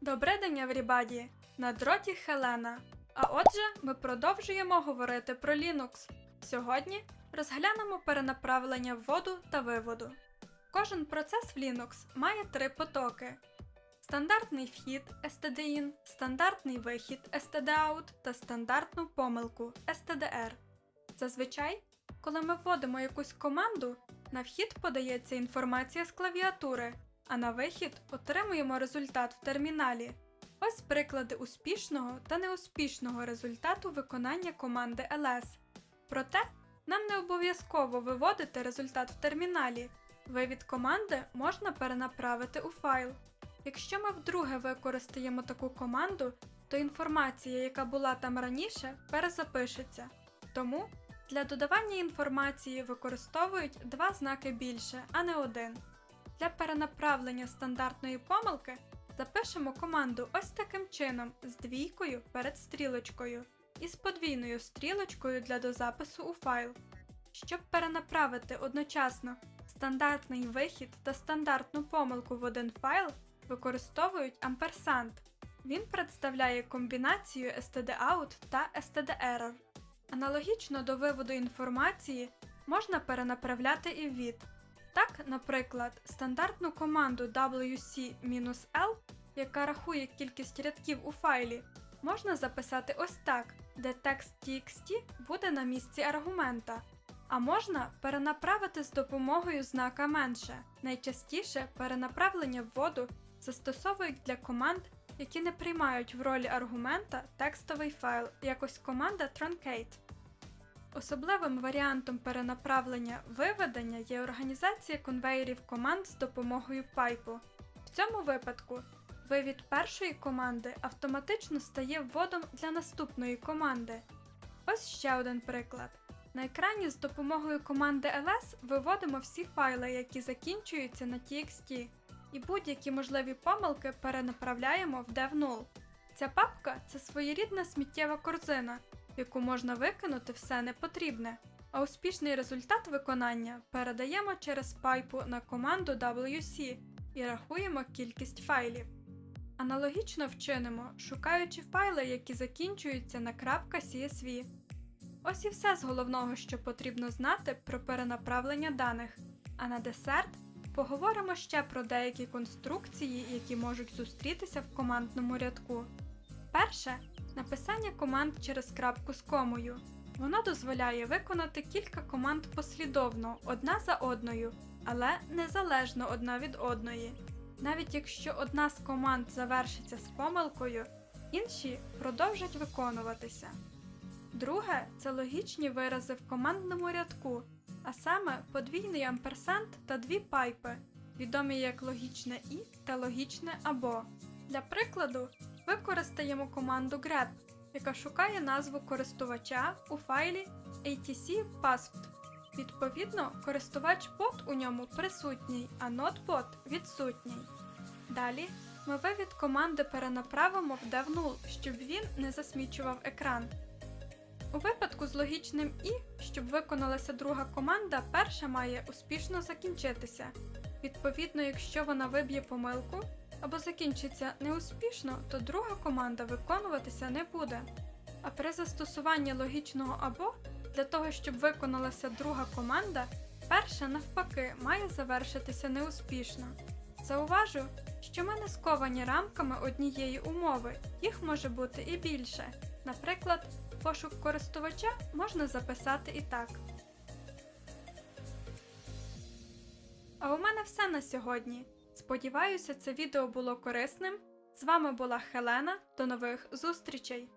Добрий день, everybody! На дроті Хелена. А отже, ми продовжуємо говорити про Linux. Сьогодні розглянемо перенаправлення вводу та виводу. Кожен процес в Linux має три потоки: стандартний вхід stdin, стандартний вихід stdout та стандартну помилку stdr. Зазвичай, коли ми вводимо якусь команду, на вхід подається інформація з клавіатури, а на вихід отримуємо результат в терміналі. Ось приклади успішного та неуспішного результату виконання команди ls. Проте нам не обов'язково виводити результат в терміналі. Вивід команди можна перенаправити у файл. Якщо ми вдруге використаємо таку команду, то інформація, яка була там раніше, перезапишеться. Тому для додавання інформації використовують два знаки більше, а не один. Для перенаправлення стандартної помилки запишемо команду ось таким чином з двійкою перед стрілочкою і з подвійною стрілочкою для дозапису у файл. Щоб перенаправити одночасно стандартний вихід та стандартну помилку в один файл, використовують амперсант. Він представляє комбінацію stdout та stderror. Аналогічно до виводу інформації можна перенаправляти і ввід. Так, наприклад, стандартну команду wc-l, яка рахує кількість рядків у файлі, можна записати ось так, де текст txt буде на місці аргумента, а можна перенаправити з допомогою знака менше. Найчастіше перенаправлення вводу застосовують для команд, які не приймають в ролі аргумента текстовий файл, як ось команда truncate. Особливим варіантом перенаправлення виведення є організація конвеєрів команд з допомогою пайпу. В цьому випадку вивід першої команди автоматично стає вводом для наступної команди. Ось ще один приклад. На екрані з допомогою команди ls виводимо всі файли, які закінчуються на txt, і будь-які можливі помилки перенаправляємо в dev0. Ця папка це своєрідна сміттєва корзина, яку можна викинути все непотрібне, а успішний результат виконання передаємо через пайпу на команду WC і рахуємо кількість файлів. Аналогічно вчинимо, шукаючи файли, які закінчуються на .csv. Ось і все з головного, що потрібно знати про перенаправлення даних. А на десерт поговоримо ще про деякі конструкції, які можуть зустрітися в командному рядку. Перше написання команд через крапку з комою. Воно дозволяє виконати кілька команд послідовно, одна за одною, але незалежно одна від одної. Навіть якщо одна з команд завершиться з помилкою, інші продовжать виконуватися. Друге це логічні вирази в командному рядку, а саме подвійний амперсант та дві пайпи, відомі як логічне і та логічне або. Для прикладу, використаємо команду grep, яка шукає назву користувача у файлі atc passwd. Відповідно, користувач бот у ньому присутній, а not-bot відсутній. Далі ми вивід команди перенаправимо в dev0, щоб він не засмічував екран. У випадку з логічним і, щоб виконалася друга команда, перша має успішно закінчитися. Відповідно, якщо вона виб'є помилку або закінчиться неуспішно, то друга команда виконуватися не буде. А при застосуванні логічного або для того, щоб виконалася друга команда, перша навпаки має завершитися неуспішно. Зауважу, що ми не сковані рамками однієї умови, їх може бути і більше. Наприклад, пошук користувача можна записати і так. А у мене все на сьогодні. Сподіваюся, це відео було корисним. З вами була Хелена. До нових зустрічей!